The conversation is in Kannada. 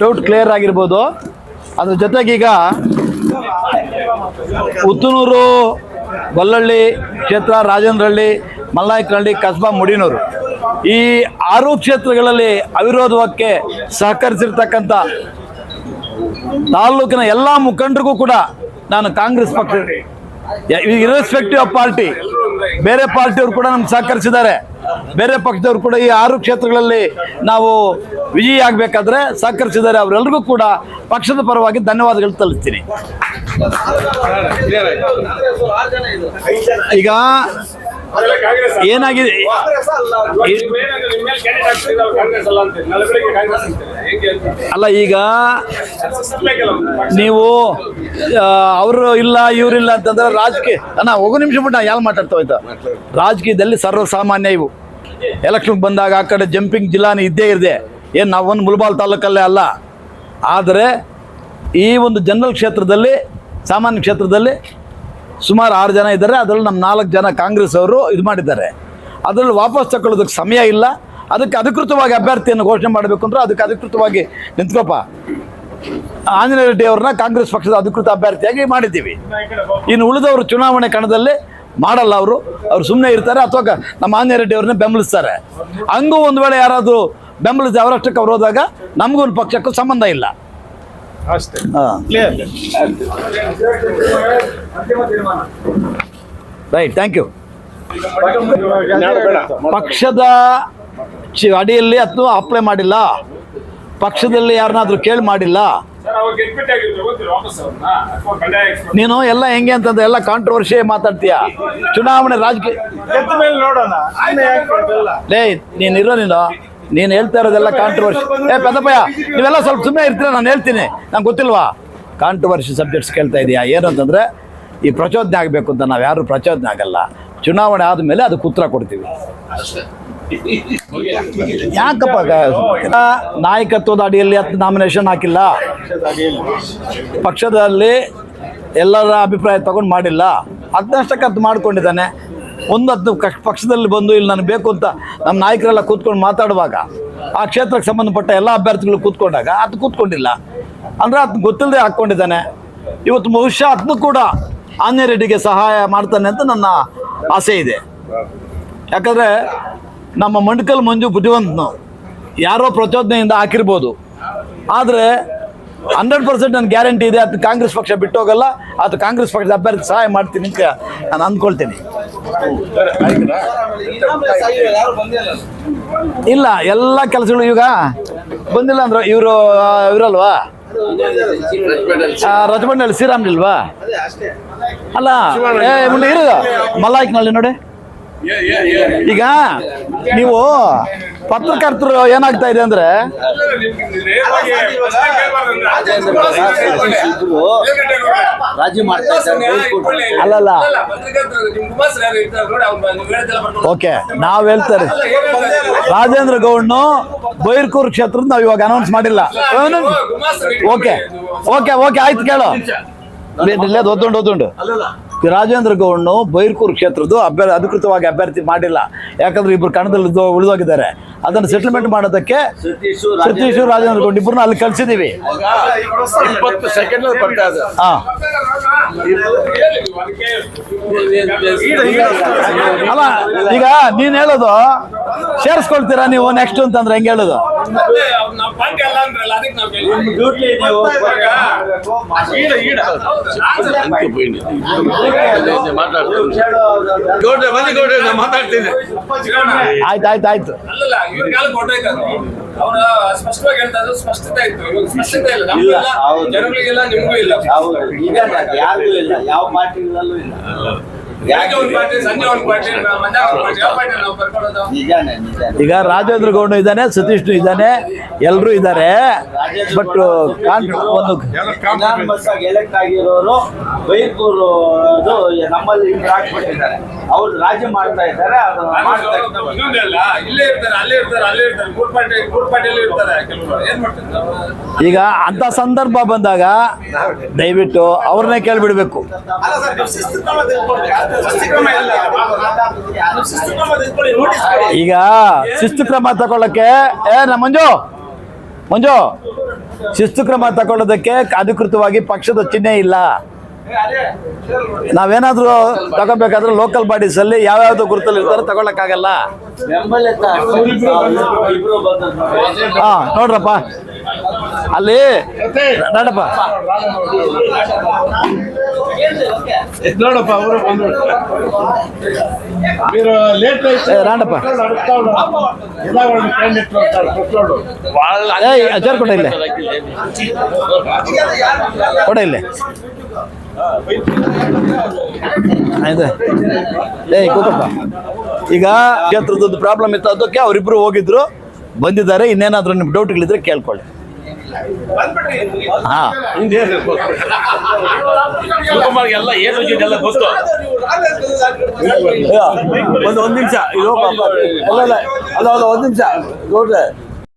ಡೌಟ್ ಕ್ಲಿಯರ್ ಆಗಿರ್ಬೋದು. ಅದ್ರ ಈಗ ಉತ್ತನೂರು, ಬಲ್ಲಳ್ಳಿ ಕ್ಷೇತ್ರ, ರಾಜೇಂದ್ರಹಳ್ಳಿ, ಮಲ್ನಾಯಕನಹಳ್ಳಿ, ಕಸ್ಬಾ, ಮುಡಿನೂರು. ಈ ಆರು ಕ್ಷೇತ್ರಗಳಲ್ಲಿ ಅವಿರೋಧಕ್ಕೆ ಸಹಕರಿಸಿರ್ತಕ್ಕಂಥ ತಾಲೂಕಿನ ಎಲ್ಲ ಮುಖಂಡರಿಗೂ ಕೂಡ ನಾನು ಕಾಂಗ್ರೆಸ್ ಪಕ್ಷ, ಇರ್ರೆಸ್ಪೆಕ್ಟಿವ್ ಆಫ್ ಪಾರ್ಟಿ, ಬೇರೆ ಪಾರ್ಟಿಯವರು ಕೂಡ ನಮ್ಗೆ ಸಹಕರಿಸಿದ್ದಾರೆ. ಬೇರೆ ಪಕ್ಷದವರು ಕೂಡ ಈ ಆರು ಕ್ಷೇತ್ರಗಳಲ್ಲಿ ನಾವು ವಿಜಯ ಆಗಬೇಕಾದ್ರೆ ಸಹಕರಿಸಿದ್ದಾರೆ ಅವರೆಲ್ಲರಿಗೂ ಕೂಡ ಪಕ್ಷದ ಪರವಾಗಿ ಧನ್ಯವಾದಗಳು ತಲುಸ್ತೀನಿ ಈಗ ಏನಾಗಿದೆ? ಅಲ್ಲ, ಈಗ ನೀವು ಅವರು ಇಲ್ಲ ಇವರಿಲ್ಲ ಅಂತಂದ್ರೆ ರಾಜಕೀಯ ಅಣ್ಣ ಹೋಗು ನಿಮಿಷ ಬಿಟ್ಟು ಯಾರು ಮಾತಾಡ್ತಾ ಹೋಯ್ತಾ? ರಾಜಕೀಯದಲ್ಲಿ ಸರ್ವಸಾಮಾನ್ಯ ಇವು. ಎಲೆಕ್ಷನ್ಗೆ ಬಂದಾಗ ಆ ಕಡೆ ಜಂಪಿಂಗ್ ಜಿಲ್ಲಾನೇ ಇದ್ದೇ ಇದೆ ಏನು ನಾವೊಂದು ಮುಲ್ಬಾಲ್ ತಾಲೂಕಲ್ಲೇ ಅಲ್ಲ. ಆದರೆ ಈ ಒಂದು ಜನರಲ್ ಕ್ಷೇತ್ರದಲ್ಲಿ, ಸಾಮಾನ್ಯ ಕ್ಷೇತ್ರದಲ್ಲಿ ಸುಮಾರು ಆರು ಜನ ಇದ್ದಾರೆ. ಅದರಲ್ಲಿ ನಮ್ಮ ನಾಲ್ಕು ಜನ ಕಾಂಗ್ರೆಸ್ ಅವರು ಇದು ಮಾಡಿದ್ದಾರೆ. ಅದರಲ್ಲಿ ವಾಪಸ್ ತಗೊಳ್ಳೋದಕ್ಕೆ ಸಮಯ ಇಲ್ಲ. ಅದಕ್ಕೆ ಅಧಿಕೃತವಾಗಿ ಅಭ್ಯರ್ಥಿಯನ್ನು ಘೋಷಣೆ ಮಾಡಬೇಕು ಅಂದ್ರೆ ಅದಕ್ಕೆ ಅಧಿಕೃತವಾಗಿ ನಿಂತ್ಕೊಪ್ಪ. ಆಂಜನೇಯ ರೆಡ್ಡಿ ಅವ್ರನ್ನ ಕಾಂಗ್ರೆಸ್ ಪಕ್ಷದ ಅಧಿಕೃತ ಅಭ್ಯರ್ಥಿಯಾಗಿ ಮಾಡಿದ್ದೀವಿ. ಇನ್ನು ಉಳಿದವರು ಚುನಾವಣೆ ಕಣದಲ್ಲಿ ಮಾಡಲ್ಲ ಅವರು. ಅವ್ರು ಸುಮ್ಮನೆ ಇರ್ತಾರೆ ಅಥವಾ ನಮ್ಮ ಆಂಜನೇಯ ರೆಡ್ಡಿ ಅವ್ರನ್ನ ಬೆಂಬಲಿಸ್ತಾರೆ. ಹಂಗೂ ಒಂದು ವೇಳೆ ಯಾರಾದರೂ ಬೆಂಬಲಿಸಿ ಅವರಷ್ಟಕ್ಕೆ ಅವ್ರು ಹೋದಾಗ ನಮಗೂ ಒಂದು ಪಕ್ಷಕ್ಕೂ ಸಂಬಂಧ ಇಲ್ಲ. ಅಷ್ಟೇ. ರೈಟ್ ಥ್ಯಾಂಕ್ ಯು ಪಕ್ಷದ ಅಡಿಯಲ್ಲಿ ಅಥವಾ ಅಪ್ಲೈ ಮಾಡಿಲ್ಲ. ಪಕ್ಷದಲ್ಲಿ ಯಾರನ್ನಾದ್ರೂ ಕೇಳಿ ಮಾಡಿಲ್ಲ. ನೀನು ಎಲ್ಲ ಹೆಂಗೆ ಅಂತಂದ್ರೆ ಎಲ್ಲ ಕಾಂಟ್ರವರ್ಸಿ ಮಾತಾಡ್ತೀಯ? ಚುನಾವಣೆ ರಾಜಕೀಯ? ಲೇ ನೀನು ಇರೋ ನೀನು. ನೀನು ಹೇಳ್ತಾ ಇರೋದೆಲ್ಲ ಕಾಂಟ್ರವರ್ಸಿ ಏ ಪೆದಪ್ಪಯ್ಯ ನೀವೆಲ್ಲ ಸ್ವಲ್ಪ ಸುಮ್ಮನೆ ಇರ್ತೀರ? ನಾನು ಹೇಳ್ತೀನಿ. ನಂಗೆ ಗೊತ್ತಿಲ್ವಾ? ಕಾಂಟ್ರವರ್ಸಿ ಸಬ್ಜೆಕ್ಟ್ಸ್ ಕೇಳ್ತಾ ಇದೆಯಾ? ಏನಂತಂದ್ರೆ ಈ ಪ್ರಚೋದನೆ ಆಗಬೇಕು ಅಂತ ನಾವು ಯಾರು ಪ್ರಚೋದನೆ ಆಗಲ್ಲ. ಚುನಾವಣೆ ಆದಮೇಲೆ ಅದಕ್ಕೆ ಉತ್ತರ ಕೊಡ್ತೀವಿ. ಯಾಕಪ್ಪ ನಾಯಕತ್ವದ ಅಡಿಯಲ್ಲಿ ಹತ್ತು ನಾಮಿನೇಷನ್ ಹಾಕಿಲ್ಲ? ಪಕ್ಷದಲ್ಲಿ ಎಲ್ಲರ ಅಭಿಪ್ರಾಯ ತಗೊಂಡು ಮಾಡಿಲ್ಲ. ಹದಿನಷ್ಟಕ್ಕೆ ಅದು ಮಾಡ್ಕೊಂಡಿದ್ದಾನೆ. ಒಂದು ಹತ್ತು ಪಕ್ಷದಲ್ಲಿ ಬಂದು ಇಲ್ಲಿ ನನಗೆ ಬೇಕು ಅಂತ ನಮ್ಮ ನಾಯಕರೆಲ್ಲ ಕೂತ್ಕೊಂಡು ಮಾತಾಡುವಾಗ, ಆ ಕ್ಷೇತ್ರಕ್ಕೆ ಸಂಬಂಧಪಟ್ಟ ಎಲ್ಲ ಅಭ್ಯರ್ಥಿಗಳು ಕೂತ್ಕೊಂಡಾಗ ಅದು ಕೂತ್ಕೊಂಡಿಲ್ಲ. ಅಂದರೆ ಅದು ಗೊತ್ತಿಲ್ಲದೆ ಹಾಕ್ಕೊಂಡಿದ್ದಾನೆ ಇವತ್ತು ಬಹುಶಃ ಅದನ್ನು ಕೂಡ ಆಂಜನೇಯ ರೆಡ್ಡಿಗೆ ಸಹಾಯ ಮಾಡ್ತಾನೆ ಅಂತ ನನ್ನ ಆಸೆ ಇದೆ. ಯಾಕಂದರೆ ನಮ್ಮ ಮಂಡ್ಕಲ್ ಮಂಜು ಬುದ್ಧಿವಂತನು. ಯಾರೋ ಪ್ರಚೋದನೆಯಿಂದ ಹಾಕಿರ್ಬೋದು. ಆದರೆ ಹಂಡ್ರೆಡ್ ಪರ್ಸೆಂಟ್ ನನ್ನ ಗ್ಯಾರಂಟಿ ಇದೆ ಅದು ಕಾಂಗ್ರೆಸ್ ಪಕ್ಷ ಬಿಟ್ಟು ಹೋಗಲ್ಲ ಅದು ಕಾಂಗ್ರೆಸ್ ಪಕ್ಷದ ಅಭ್ಯರ್ಥಿ ಸಹಾಯ ಮಾಡ್ತೀನಿ ಅಂತ ನಾನು ಅಂದ್ಕೊಳ್ತೀನಿ ಇಲ್ಲ, ಎಲ್ಲ ಕೆಲಸಗಳು ಈಗ ಬಂದಿಲ್ಲ ಅಂದ್ರೆ ಇವರು ಇವರಲ್ವಾ? ರಜಮಂಡಲ್ ಶ್ರೀರಾಮ್ ಇಲ್ವಾ? ಅಲ್ಲ ಇರು. ಮಲ್ಲಾಯ್ಕನಲ್ಲಿ ನೋಡಿ. ಈಗ ನೀವು ಪತ್ರಕರ್ತರು ಏನಾಗ್ತಾ ಇದೆ ಅಂದ್ರೆ? ರಾಜಿ ಮಾಡ್ತಾ ಇದ್ದಾರೆ ಅಲ್ಲಲ್ಲ. ಓಕೆ ನಾವ್ ಹೇಳ್ತಾರೆ? ರಾಜೇಂದ್ರ ಗೌಡ್ನು ಬೈರ್ಕೂರ್ ಕ್ಷೇತ್ರದ ನಾವು ಇವಾಗ ಅನೌನ್ಸ್ ಮಾಡಿಲ್ಲ. ಓಕೆ ಓಕೆ ಓಕೆ ಆಯ್ತು ಕೇಳು. ಓದ್ಕೊಂಡು ಈ ರಾಜೇಂದ್ರ ಗೌಡ್ನು ಬೈರ್ಕೂರು ಕ್ಷೇತ್ರದ್ದು ಅಭ್ಯರ್ಥಿ ಅಧಿಕೃತವಾಗಿ ಅಭ್ಯರ್ಥಿ ಮಾಡಿಲ್ಲ. ಯಾಕಂದ್ರೆ ಇಬ್ಬರು ಕಣದಲ್ಲಿ ಉಳ್ದೋ- ಉಳಿದೋಗಿದ್ದಾರೆ. ಅದನ್ನು ಸೆಟಲ್ಮೆಂಟ್ ಮಾಡೋದಕ್ಕೆ ಸತೀಶು ರಾಜೇಂದ್ರ ಗೌಡ್ ಇಬ್ಬರನ್ನ ಅಲ್ಲಿ ಕಳ್ಸಿದೀವಿ. ಅಲ್ಲ ಈಗ ನೀನ್ ಹೇಳೋದು ಸೇರಿಸ್ಕೊಳ್ತೀರಾ ನೀವು ನೆಕ್ಸ್ಟ್ ಅಂತಂದ್ರೆ ಹೆಂಗ್ ಹೇಳುದು? ಆಯ್ತಾಯ್ತಾಯ್ತು ಆಯ್ತು ಆಯ್ತು ಆಯ್ತು. ಅವ್ರ ಸ್ಪಷ್ಟವಾಗಿ ಹೇಳ್ತಾ ಇದ್ರು ಸ್ಪಷ್ಟತೆ ಇತ್ತು ಇವಾಗ ಸ್ಪಷ್ಟತೆ ಇಲ್ಲ. ಜನಗಳಿಗೆಲ್ಲ ನಿಮಗೂ ಇಲ್ಲ. ಯಾರಿಗೂ ಇಲ್ಲ ಯಾವ ಪಾರ್ಟಿಗಳಲ್ಲೂ ಇಲ್ಲ ಈಗ ರಾಜೇಂದ್ರ ಗೌಡ ಇದ್ದಾನೆ ಸತೀಶ್ನು ಇದ್ದಾನೆ ಎಲ್ಲರೂ ಇದ್ದಾರೆ. ಬಟ್ ಒಂದು ವಿಧಾನಸಭಾ ಎಲೆಕ್ಟ್ ಆಗಿರೋರು ಬೈರ್ಪೂರು ಅದು ನಮ್ಮಲ್ಲಿ ಇಬ್ರು ಹಾಕ್ಬಿಟ್ಟಿದ್ದಾರೆ. ಅವ್ರು ರಾಜ್ಯ ಮಾಡ್ತಾ ಇದ್ದಾರೆ ಅದು ಮಾಡ್ತಾ ಇದ್ದಾರೆ. ಇನ್ನೊಂದಲ್ಲ ಇಲ್ಲೇ ಇರ್ತಾರೆ ಅಲ್ಲೇ ಇರ್ತಾರೆ ಅಲ್ಲೇ ಇರ್ತಾರೆ. ಮೂರ್ ಪಾರ್ಟಿ ಮೂರ್ ಪಾರ್ಟಿಯಲ್ಲಿ ಇರ್ತಾರೆ ಕೆಲವರು. ಏನ್ ಮಾಡ್ತಾರೆ ಈಗ ಅಂತ ಸಂದರ್ಭ ಬಂದಾಗ ದಯವಿಟ್ಟು ಅವ್ರನ್ನೇ ಕೇಳ್ಬಿಡ್ಬೇಕು. ಈಗ ಶಿಸ್ತು ಕ್ರಮ ತಗೊಳ್ಳಕ್ಕೆ ಏ ನಮ್ಮ ಮಂಜು ಮಂಜು ಶಿಸ್ತು ಕ್ರಮ ತಗೊಳ್ಳೋದಕ್ಕೆ ಅಧಿಕೃತವಾಗಿ ಪಕ್ಷದ ಚಿಹ್ನೆ ಇಲ್ಲ. ನಾವೇನಾದ್ರೂ ತಗೋಬೇಕಾದ್ರೆ ಲೋಕಲ್ ಬಾಡೀಸ್ ಅಲ್ಲಿ ಯಾವ್ಯಾವ್ದು ಗುರುತಲ್ಲಿ ಇರ್ತಾರೆ ತಗೊಳಕ್ಕಾಗಲ್ಲ ಹಾ ನೋಡ್ರಪ್ಪ. ಅಲ್ಲಿ ನಡಪ್ಪ ನೋಡಪ್ಪ ಅವರು ಬಂದ್ರು మీరు లేట్ అయితే ఏ, రాండప్పా. అడుగుతా ఉన్నారు ఇలా వాళ్ళు క్యాండిడేట్ ఉంటారు కొట్టోడు వాళ్ళ ಏಯ್ ಅಜ್ಜಾರ್ ಕೊಡ ಇಲ್ಲೇ ಕೊಡ ಇಲ್ಲೇ ಆಯ್ತು ಏಯ್ ಕೂತಪ್ಪ ಈಗ ಕ್ಷೇತ್ರದ್ದು ಪ್ರಾಬ್ಲಮ್ ಇತ್ತು ಅದಕ್ಕೆ ಅವರಿಬ್ರು ಹೋಗಿದ್ರು ಬಂದಿದ್ದಾರೆ ಇನ್ನೇನಾದ್ರೂ ನಿಮ್ಗೆ ಡೌಟ್ಗಳಿದ್ರೆ ಕೇಳ್ಕೊಳ್ಳಿ ಹಾ ಎಲ್ಲ ಏನು ಎಲ್ಲ ಗೊತ್ತು ಒಂದು ಒಂದ್ ನಿಮಿಷ ಇದು ಪಾಪ ಅಲ್ಲ ಅಲ್ಲ ಅಲ್ಲ ಅಲ್ಲ ಒಂದ್ ನಿಮಿಷ ನೋಡ್ರೆ